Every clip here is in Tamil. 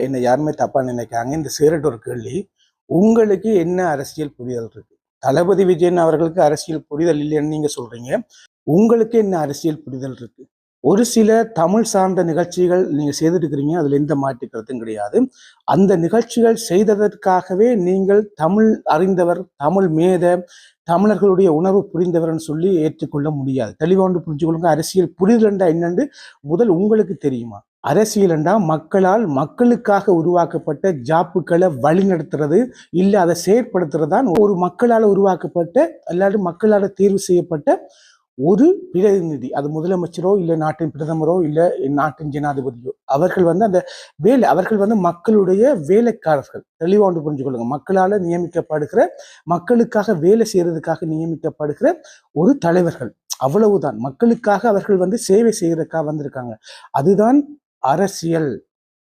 என்னை யாருமே தப்பாக நினைக்காங்க. இந்த சீரட் ஒரு கேள்வி. உங்களுக்கு என்ன அரசியல் புரிதல் இருக்கு? தளபதி விஜயன் அவர்களுக்கு அரசியல் புரிதல் இல்லைன்னு நீங்க சொல்றீங்க. உங்களுக்கு என்ன அரசியல் புரிதல் இருக்கு? ஒரு சில தமிழ் சார்ந்த நிகழ்ச்சிகள் நீங்க செய்திருக்கிறீங்க அதுல எந்த மாற்று கருத்தும் கிடையாது. அந்த நிகழ்ச்சிகள் செய்ததற்காகவே நீங்கள் தமிழ் அறிந்தவர் தமிழ் மேத தமிழர்களுடைய உணர்வு புரிந்தவர்னு சொல்லி ஏற்றுக்கொள்ள முடியாது. தெளிவாண்டு புரிஞ்சுக்கொள்ளுங்க. அரசியல் புரிதலண்டா என்னன்னு முதல் உங்களுக்கு தெரியுமா? அரசியல் மக்களால் மக்களுக்காக உருவாக்கப்பட்ட ஜாப்புக்களை வழிநடத்துறது இல்ல அதை செயற்படுத்துறது தான் ஒரு மக்களால் உருவாக்கப்பட்ட எல்லாரும் மக்களால் தேர்வு செய்யப்பட்ட ஒரு பிரதிநிதி அது முதலமைச்சரோ இல்லை நாட்டின் பிரதமரோ இல்லை நாட்டின் ஜனாதிபதியோ அவர்கள் வந்து அந்த வேலை அவர்கள் வந்து மக்களுடைய வேலைக்காரர்கள். தெளிவாக ஒன்று புரிஞ்சுக்கொள்ளுங்க. மக்களால் நியமிக்கப்படுகிற மக்களுக்காக வேலை செய்யறதுக்காக நியமிக்கப்படுகிற ஒரு தலைவர்கள். அவ்வளவுதான். மக்களுக்காக அவர்கள் வந்து சேவை செய்யறதுக்காக வந்திருக்காங்க. அதுதான் அரசியல்.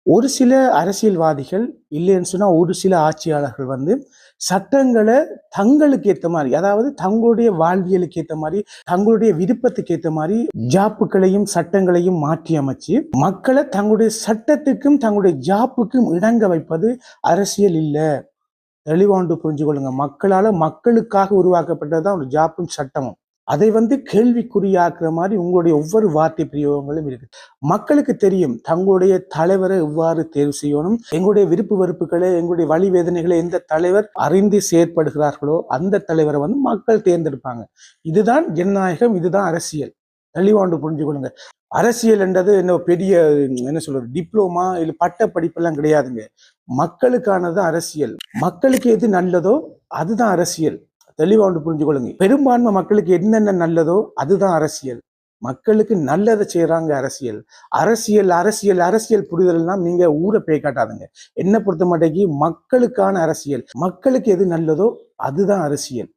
ஒரு சில அரசியல்வாதிகள் இல்லைன்னு சொன்னால் ஒரு சில ஆட்சியாளர்கள் வந்து சட்டங்களை தங்களுக்கு ஏற்ற மாதிரி அதாவது தங்களுடைய வாழ்வியலுக்கு ஏற்ற மாதிரி தங்களுடைய விருப்பத்துக்கு ஏற்ற மாதிரி ஜாப்புகளையும் சட்டங்களையும் மாற்றி அமைச்சு மக்களை தங்களுடைய சட்டத்துக்கும் தங்களுடைய ஜாப்புக்கும் இணங்க வைப்பது அரசியல் இல்லை. தெளிவாண்டு புரிஞ்சு கொள்ளுங்க மக்களால் மக்களுக்காக உருவாக்கப்பட்டது தான் ஒரு ஜாப்பும் சட்டமும். அதை வந்து கேள்விக்குறியாக்குற மாதிரி உங்களுடைய ஒவ்வொரு வார்த்தை பிரயோகங்களும் இருக்கு. மக்களுக்கு தெரியும் தங்களுடைய தலைவரை எவ்வாறு தேர்வு செய்யணும் எங்களுடைய விருப்பு வெறுப்புகளை எங்களுடைய வழி வேதனைகளை எந்த தலைவர் அறிந்து செயற்படுகிறார்களோ அந்த தலைவரை வந்து மக்கள் தேர்ந்தெடுப்பாங்க. இதுதான் ஜனநாயகம் இதுதான் அரசியல். தெளிவாண்டு புரிஞ்சு கொள்ளுங்க. அரசியல் என்றது என்ன பெரிய என்ன சொல்றது டிப்ளோமா இல்லை பட்ட படிப்பெல்லாம் கிடையாதுங்க. மக்களுக்கானது அரசியல். மக்களுக்கு எது நல்லதோ அதுதான் அரசியல். தெளிவாக ஒன்று புரிஞ்சுக்கொள்ளுங்க. பெரும்பான்மை மக்களுக்கு என்னென்ன நல்லதோ அதுதான் அரசியல். மக்களுக்கு நல்லதை செய்கிறாங்க அரசியல். அரசியல் அரசியல் அரசியல் புரிதல்னா நீங்க ஊரை பேய் காட்டாதுங்க. என்ன பொறுத்த மாட்டேங்கி மக்களுக்கான அரசியல். மக்களுக்கு எது நல்லதோ அதுதான் அரசியல்.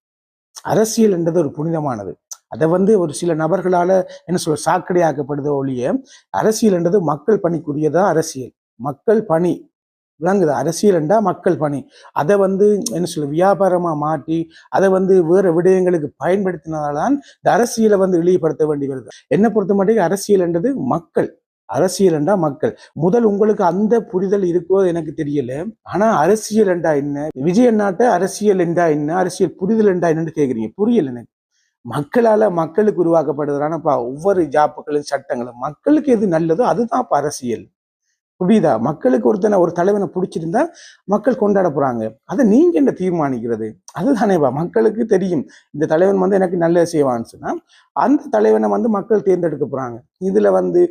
அரசியல் என்றது ஒரு புனிதமானது. அதை வந்து ஒரு சில நபர்களால் என்ன சொல்ற சாக்கடையாக்கப்படுதோ ஒழிய அரசியல் என்றது மக்கள் பணிக்குரியதான் அரசியல். மக்கள் பணி. விளங்குது. அரசியல் மக்கள் பணி. அதை வந்து என்ன சொல்ல வியாபாரமா மாற்றி அதை வந்து வேற விடயங்களுக்கு பயன்படுத்தினதால்தான் இந்த அரசியலை வந்து இழிவுபடுத்த வேண்டி வருது. என்ன பொறுத்த மட்டும் அரசியல் என்றது மக்கள். அரசியல் என்றா மக்கள். முதல் உங்களுக்கு அந்த புரிதல் இருக்கோ எனக்கு தெரியல. ஆனா அரசியல் என்றா என்ன? விஜய் நாட்டை அரசியல் என்றா என்ன? அரசியல் புரிதல் என்றா என்னன்னு கேக்குறீங்க. புரியல எனக்கு. மக்களால மக்களுக்கு உருவாக்கப்படுறதானப்பா ஒவ்வொரு ஜாப்புகளும் சட்டங்களும் மக்களுக்கு எது நல்லதோ அதுதான் இப்ப அரசியல். புரியுதா? மக்களுக்கு ஒருத்தனை ஒரு தலைவனை பிடிச்சிருந்தா மக்கள் கொண்டாட போறாங்க. அதை நீங்க என்ன தீர்மானிக்கிறது? அதுதானேவா மக்களுக்கு தெரியும். இந்த தலைவன் வந்து எனக்கு நல்லது செய்வான்னு சொன்னா அந்த தலைவனை வந்து மக்கள் தேர்ந்தெடுக்க போறாங்க. இதுல வந்து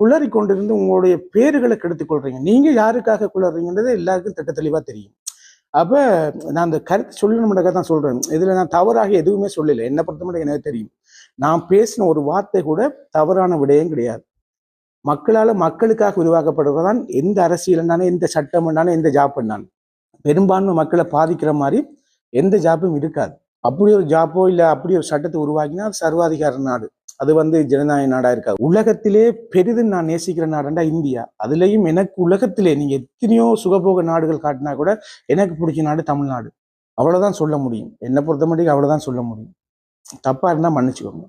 குளறி கொண்டிருந்து உங்களுடைய பேர்களை கெடுத்துக் கொள்றீங்க. நீங்க யாருக்காக குளறீங்கன்றது எல்லாருக்கும் திட்ட தெளிவா தெரியும். அப்போ நான் அந்த கருத்து சொல்லணும்னாக்க தான் சொல்கிறேன் இதில் நான் தவறாக எதுவுமே சொல்லலை. என்ன பொறுத்த மட்டும் எனக்கு தெரியும். நான் பேசின ஒரு வார்த்தை கூட தவறான விடயம் கிடையாது. மக்களால் மக்களுக்காக உருவாக்கப்படுவதுதான் எந்த அரசியல்னாலும் எந்த சட்டம் என்னாலும் எந்த ஜாப் என்னாலும். பெரும்பான்மை மக்களை பாதிக்கிற மாதிரி எந்த ஜாப்பும் இருக்காது. அப்படி ஒரு ஜாப்போ இல்லை அப்படி ஒரு சட்டத்தை உருவாக்கினா அது சர்வாதிகார நாடு. அது வந்து ஜனநாயக நாடாக இருக்காது. உலகத்திலே பெரிதும் நான் நேசிக்கிற நாடுண்டா இந்தியா. அதுலேயும் எனக்கு உலகத்திலே நீங்கள் எத்தனையோ சுகபோக நாடுகள் காட்டினா கூட எனக்கு பிடிச்ச நாடு தமிழ்நாடு. அவ்வளோதான் சொல்ல முடியும். என்னை பொறுத்த மட்டும் அவ்வளோதான் சொல்ல முடியும். தப்பாக இருந்தால் மன்னிச்சுக்கோங்க.